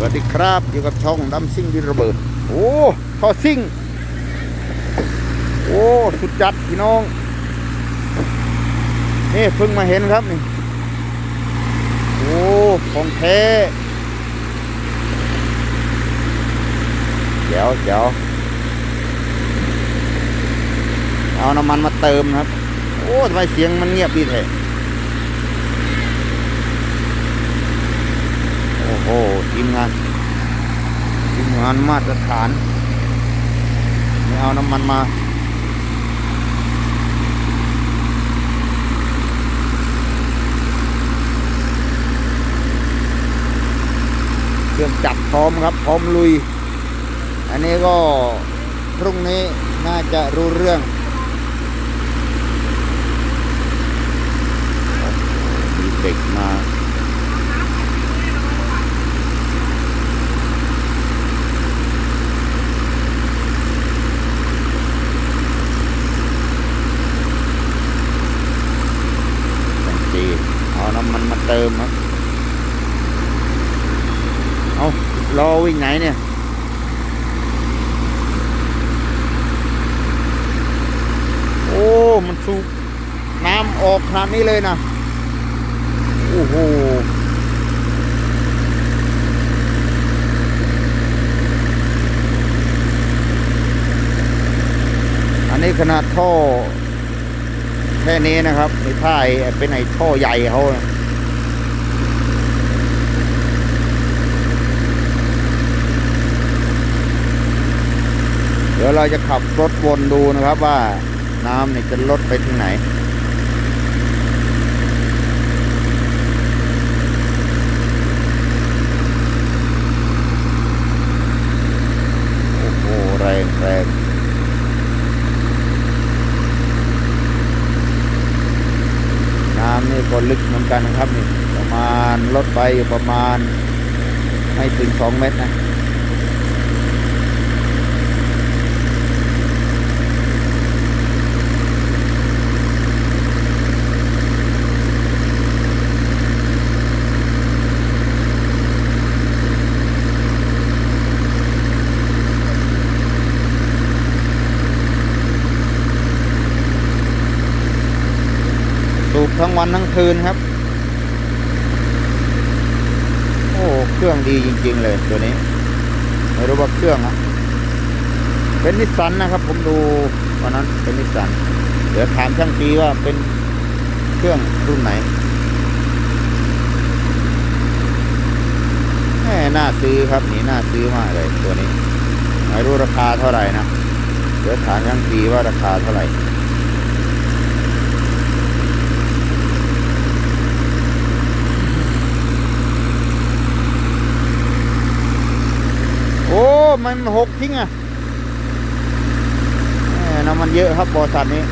สวัสดีครับอยู่กับช่องดำซิ่งดินระเบิด โอ้ท่อซิ่ง โอ้ สุดจัดพี่น้อง นี่เพิ่งมาเห็นครับนี่ โอ้ ของแท้เดี๋ยวเดี๋ยวเอาน้ำมันมาเติมครับ โอ้ทำไมเสียงมันเงียบดีแท้ โอ้โหทีมงานทีมงานมาตรฐานไม่เอาน้ำมันมาเครื่องจักรพร้อมครับ พร้อมลุย อันนี้ก็พรุ่งนี้น่าจะรู้เรื่องมีเด็กมา สังจีเอาน้ำมันมา เติมครับ เอารอวิ่งไหนเนี่ย โอ้ มันสูบน้ำออกขนาดนี้เลยนะ โอ้โหอันนี้ขนาดท่อแค่นี้นะครับไม่ใช่เป็นไอ้ท่อใหญ่เขานะ เราจะขับรถวนดูนะครับว่าน้ำเนี่ยจะลดไปถึงไหนโอ้โหแรงแรงน้ำนี่ก็ลึกเหมือนกันนะครับนี่ประมาณลดไปอยู่ประมาณไม่ถึงสองเมตรนะ วันทั้งคืนครับ โอ้เครื่องดีจริง ๆ เลยตัวนี้ไม่รู้ว่าเครื่องอะเป็นนิสสันนะครับ ผมดูวันนั้นเป็นนิสสันเดี๋ยวถามช่างปีว่าเป็นเครื่องรุ่นไหนแหมน่าซื้อครับนี่น่าซื้อมากเลยตัวนี้ไม่รู้ราคาเท่าไหร่นะเดี๋ยวถามช่างปีว่าราคาเท่าไหร่ โอ้ มันหกทิ้งอะน้ำมันเยอะครับบริษัทนี้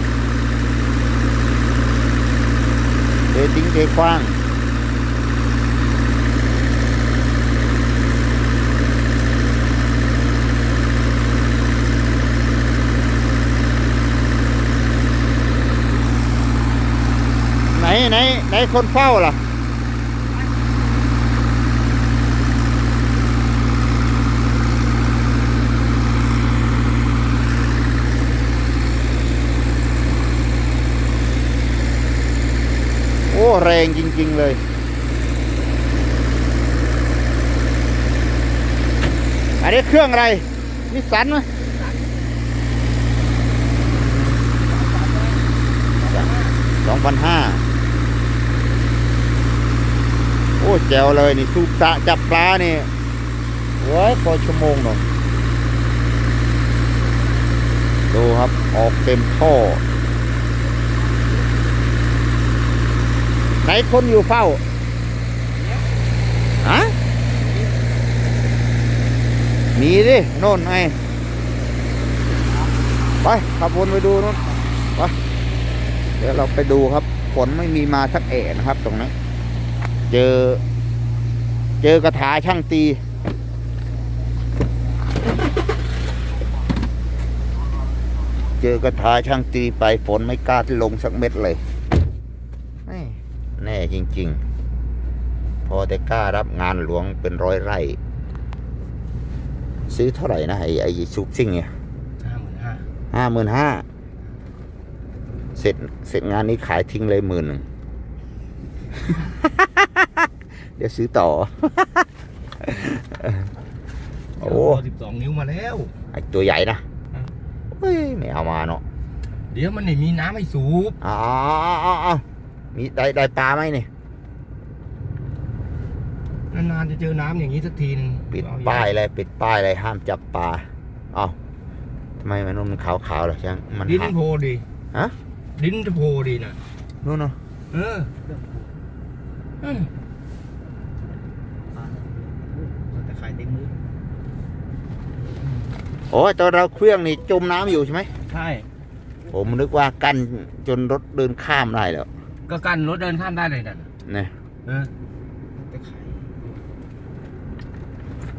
เททิ้งเทกว้างไหนไหนไหนคนเฝ้าล่ะ โอ้ แรงจริง ๆ เลย อันนี้เครื่องอะไร นิสันไหมสองพันห้าโอ้แจวเลยนี่สูบสะจับปลาเนี่ยเว้ยพอชั่วโมงหน่อยดูครับ ออกเต็มท่อ ไหนคนอยู่เฝ้าฮะมีดิโน่นไงไปขับวนไปดูโน่นไปเดี๋ยวเราไปดูครับฝนไม่มีมาสักแอะนะครับ ตรงนี้เจอ เจอกระถาช่างตีเจอกระถาช่างตีไปฝนไม่กล้าลงสักเม็ดเลย แน่จริง ๆ พอแต่กล้ารับงานหลวงเป็นร้อยไร่ ซื้อเท่าไหร่นะไอ้ไอ้ซูปซิ่งเนี่ยห้าหมื่นห้าห้าหมื่นห้าเสร็จเสร็จงานนี้ขายทิ้งเลยหมื่นหนึ่งเดี๋ยวซื้อต่อ โอ้สิบสองนิ้วมาแล้ว ไอตัวใหญ่นะอืมเฮ้ยไม่เอามาเนาะ เดี๋ยวมันไม่มีน้ำให้สูบเอ๋อา มีได้ได้ปลาไหมเนี่ยนานๆจะเจอน้ำอย่างนี้สักทีหนึงปิดเอป้ายเลยปิดป้ายเลยห้ามจับปลาเอ้าทำไมมันมันขาวๆล่ะช่างมันดินหักโพดีฮะดินจะโพดีนะนู่นเนาะเออนั่นแต่ขายเต็มมือโอ้ยตอนเราเครื่องนี่จมน้ำอยู่ใช่ไหมใช่ผมนึกว่ากั้นจนรถเดินข้ามได้แล้ว ก็กันรถเดินข้ามได้เลยนั่นเนี่ยเออแต่ขาย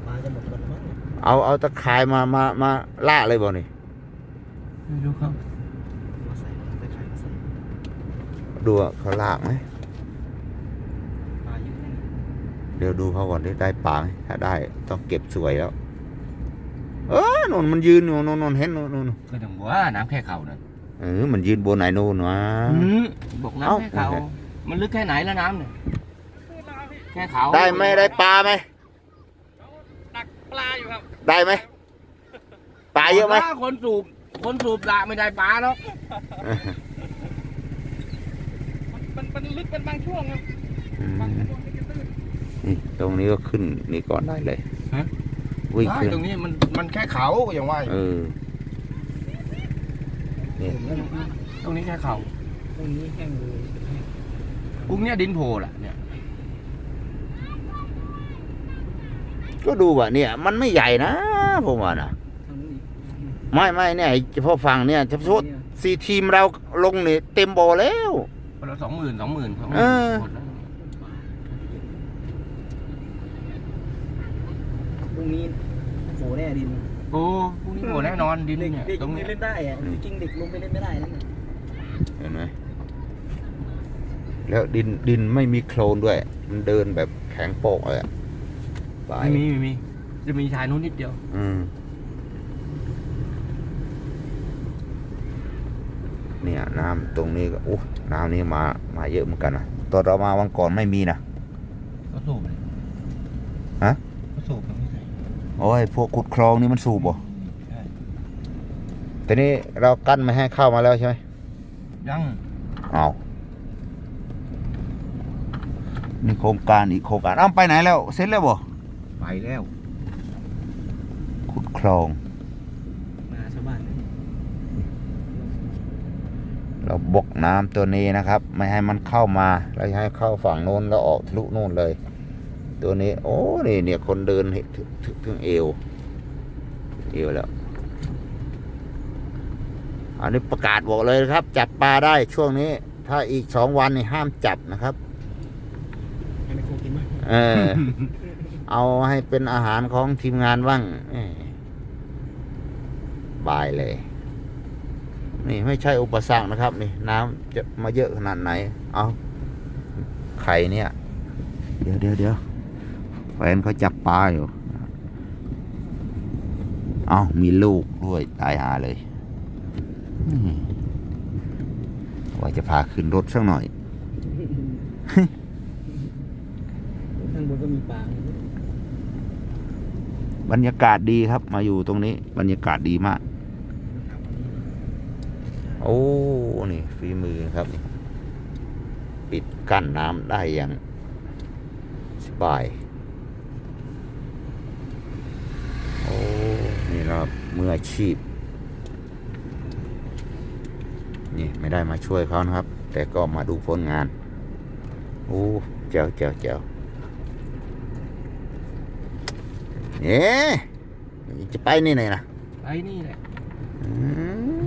ปลาจะหมดกันแล้วมั้งเอาเอาตะข่ายมามามาล่าเลยบ่นี่ไม่รู้ครับมาใส่แต่ขายมาใส่ดูว่าเขาลากไหมปลาเยอะแน่เดี๋ยวดูเขาก่อนได้ได้ปลาไหมถ้าได้ต้องเก็บสวยแล้ว เออนู่นมันยืนอยู่นู่นนู่นเห็นนู่นนู่นก็ถึงว่าน้ำแค่เข่านั่น เออ มันยืนบนไหนนู่นวะ อืมบอกเอ้าน้ำแค่เข่ามันลึกแค่ไหนแล้วน้ำเนี่ยแค่เข่าได้ไหมได้ปลาไหมตักปลาอยู่ครับได้ไหมปลาเยอะไหมถ้าคนสูบ คนสูบละไม่ได้ปลาหรอกมันมันลึกเป็นบางช่วงครับอืมบางช่วงที่จะตื้นนี่ตรงนี้ก็ขึ้นนี่ก่อนได้เลยฮะวิ่งใช่ขึ้นตรงนี้มันมันแค่เขาอย่างว่าอยู่เออ นี่ตรงนี้แค่เขาตรงนี้แห้งเลยกรุ้งเนี่ยดินโพล่ะเนี่ย ก็ดูว่าเนี่ย มันไม่ใหญ่นะผมว่านะทางนู้นอีกไม่ไม่เนี่ยเฉพาะฝั่งเนี่ยเฉพาะสี่ทีมเราลงเนี่ยเต็มบ่อแล้วคนละสองหมื่นสองหมื่นสองหเอมื่นอหมดแล้วตรงนี้โหแน่ดินโอ้พรุ่งนี้โหแน่นอนดินเด็กเนี่ยเด็กตรงไม่เนี้ยเล่นได้อะจริงๆเด็กลงไปเล่นไม่ได้นั่นน่ะเห็นไหมแล้วดินดินไม่มีโคลนด้วย มันเดินแบบแข็งโปกเลยอะไปไม่มีไม่มี จะมีชายนู้นนิดเดียว อืมเนี่ยน้ำตรงนี้ก็โอ้น้ำนี้มามาเยอะเหมือนกันนะตอนเรามาวันก่อนไม่มีนะ ก็สูบเลยฮะ ก็สูบตรงนี้ใส่ โอ้ยพวกขุดคลองนี่มันสูบบ่ใช่แต่นี้เรากั้นไม่ให้เข้ามาแล้วใช่ไหมยังเอานี่โครงการอีกโครงการอ้าวไปไหนแล้วเสร็จแล้วบ่ไปแล้วขุดคลองมาชาวบ้านนะเราบกน้ำตัวนี้นะครับ ไม่ให้มันเข้ามา เราให้เข้าฝั่งโน้นแล้วออกทะลุโน่นเลย ตัวนี้ โอ้นี่เนี่ยคนเดินเห็นถึงถึงถึงเอวเอวแล้ว อันนี้ประกาศบอกเลยนะครับ จับปลาได้ช่วงนี้ ถ้าอีกสองวันนี่ห้ามจับนะครับให้แม่โคกินมั้ยเออเอาให้เป็นอาหารของทีมงานบ้างเอ้ยบายเลย นี่ไม่ใช่อุปสรรคนะครับ นี่ น้ำจะมาเยอะขนาดไหน เอาไข่เนี่ย เดี๋ยวเดี๋ยวเดี๋ยว แฟนเขาจับปลาอยู่ เอามีลูกด้วยตายหาเลยอืมว่าจะพาขึ้นรถสักหน่อย ข้างบนก็มีปลาบรรยากาศดีครับ มาอยู่ตรงนี้ บรรยากาศดีมาก โอ้ นี่ฝีมือครับนี่ปิดกั้นน้ำได้อย่างสบาย โอ้ นี่เรา มืออาชีพ นี่ไม่ได้มาช่วยเขานะครับ แต่ก็มาดูผลงานโอ้เจ๋วเจ๋วเจ๋วเนี่ยจะไปนี่ไหนนะไปนี่แหละอืม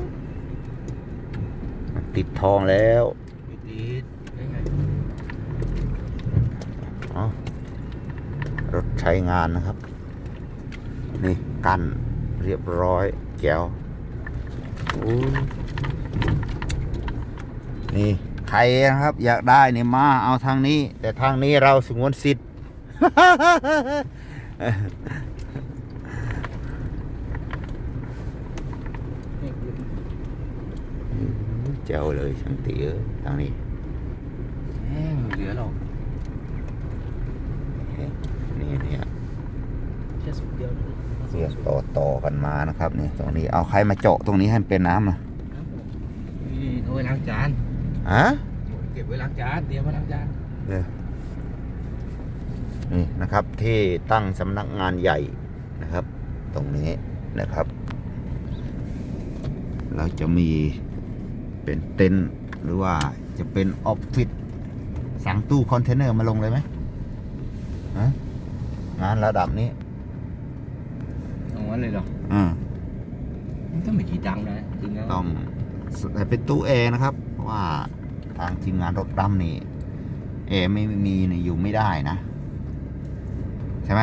มันติดทองแล้วไม่ติดได้ไงเอารถใช้งานนะครับ นี่กัน เรียบร้อยแก้วนี่ใครนะครับ อยากได้เนี่ยมาเอาทางนี้ แต่ทางนี้เราสงวนสิทธิ์เจ้าเลยสัางตีเทางนี้แห้งเหลือหรอกนี่เนี่ยแค่สุดเดียว มาสอเรีงยกสุดต่อต่อกันมานะครับนี่ตรงนี้เอาใครมาเจาะตรงนี้ให้มันเป็นน้ำอะครับผมนี่เอาไว้ล้างจานฮะเก็บไว้ล้างจานเตรียมไว้ล้างจานนี่นะครับที่ตั้งสำนักงานใหญ่นะครับ ตรงนี้นะครับ เราจะมีเป็นเต็นท์หรือว่าจะเป็นออฟฟิศสั่งตู้คอนเทนเนอร์มาลงเลยไหมฮะงานระดับนี้ เอางั้นเลยเหรออืมมันก็ไม่กี่ดังนะจริงนะต้องแต่เป็นตู้แอร์นะครับ เพราะว่าทางทีมงานรถดำนี่แอร์ไม่มีนี่อยู่ไม่ได้นะ ใช่ไหม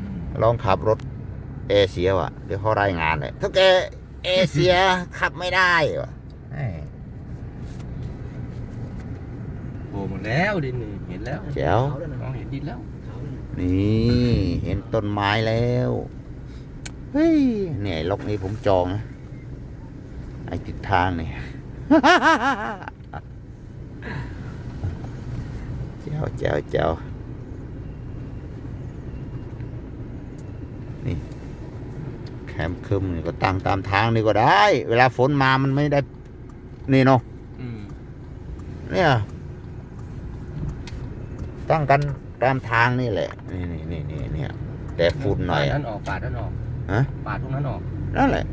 อืมลองขับรถแอร์เสียว่ะเดี๋ยวเขารายงานเลยถ้าแกแอร์เสียขับไม่ได้ว่ะแหม่โผล่หมดแล้วดินนี่เห็นแล้วแจ๋วขาวด้วยนะมองเห็นดินแล้วขาวด้วยนะนี่ เห็นต้นไม้แล้ว เฮ้ยเนี่ยไอ้ล็อกนี้ผมจองนะไอ้ทิศทางเนี่ยแจ๋วแจ๋วแจ๋วนี่แคมป์คึมนี่ก็ตั้งตามทางนี่ก็ได้ เวลาฝนมามันไม่ได้ นี่เนาะอืมเนี่ยตั้งกันตามทางนี่แหละ นี่นี่นี่นี่เนี่ยแต่ฝุ่นหน่อยปาดอะนั้นออกปาดนั้นออก ฮะปาดพวกนั้นออกนั่นแหละ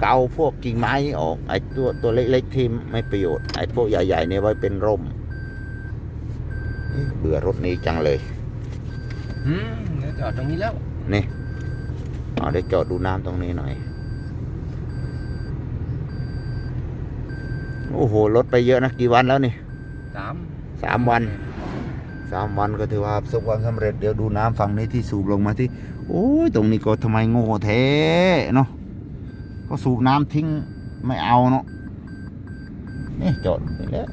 เกาพวกกิ่งไม้นี่ออกไอ้ตัวตัวเล็กๆที่ไม่ประโยชน์ไอ้พวกใหญ่ๆเนี่ยไว้เป็นร่มเอ๊ะเบื่อรถนี้จังเลยอืมเดี๋ยวจอดตรงนี้แล้วนี่เอาเดี๋ยวจอดดูน้ำตรงนี้หน่อย โอ้โหรถไปเยอะนะกี่วันแล้วนี่สามสามวัน สามวันก็ถือว่าประสบความสำเร็จเดี๋ยวดูน้ำฝั่งนี้ที่สูบลงมาที่ โอ้ยตรงนี้ก็ทำไมโง่แท้เนาะก็สูบน้ำทิ้งไม่เอาเนาะนี่จอดนี่แหล้ว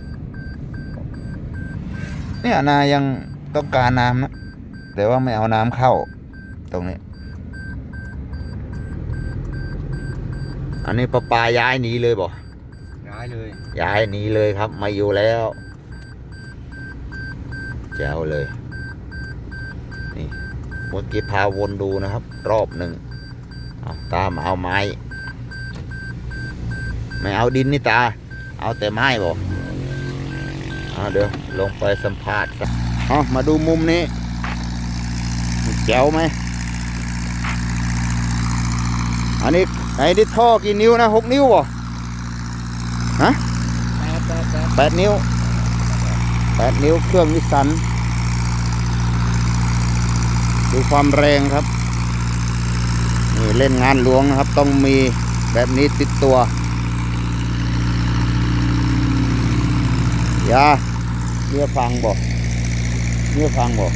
เนี่ยนายังต้องการน้ำนะแต่ว่าไม่เอาน้ำเข้า ตรงนี้ อันนี้ประปาย้ายหนีเลยบ่ย้ายเลย ย้ายหนีเลยครับ มาอยู่แล้ว แจ๋วเลย นี่เมื่อกี้พาวนดูนะครับ รอบหนึ่งเอาตามาเอาไม้ ไม่เอาดินนี่ตา เอาแต่ไม้บอกเอาเดี๋ยวลงไปสัมภาษณ์สักเอามาดูมุมนี้แจ๋วไหมอันนี้ไอ้นี่ท่อกี่นิ้วนะหกนิ้วบ่แปดแปดแปดแปดนิ้ว แปดนิ้วเครื่องนิสสัน ดูความแรงครับนี่เล่นงานหลวงนะครับ ต้องมีแบบนี้ติดตัว ยาเมียฟังบอกเมียฟังบอก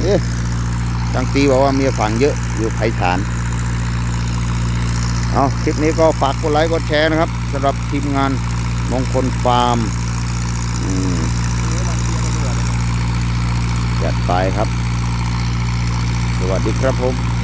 เอ๊ะจังตีบอกว่าเมียฟังเยอะอยู่ไผ่ฐานเอาคลิปนี้ก็ฝากกดไลค์กดแชร์นะครับสำหรับทีมงานมงคลฟาร์ม จัดไปครับ สวัสดีครับผม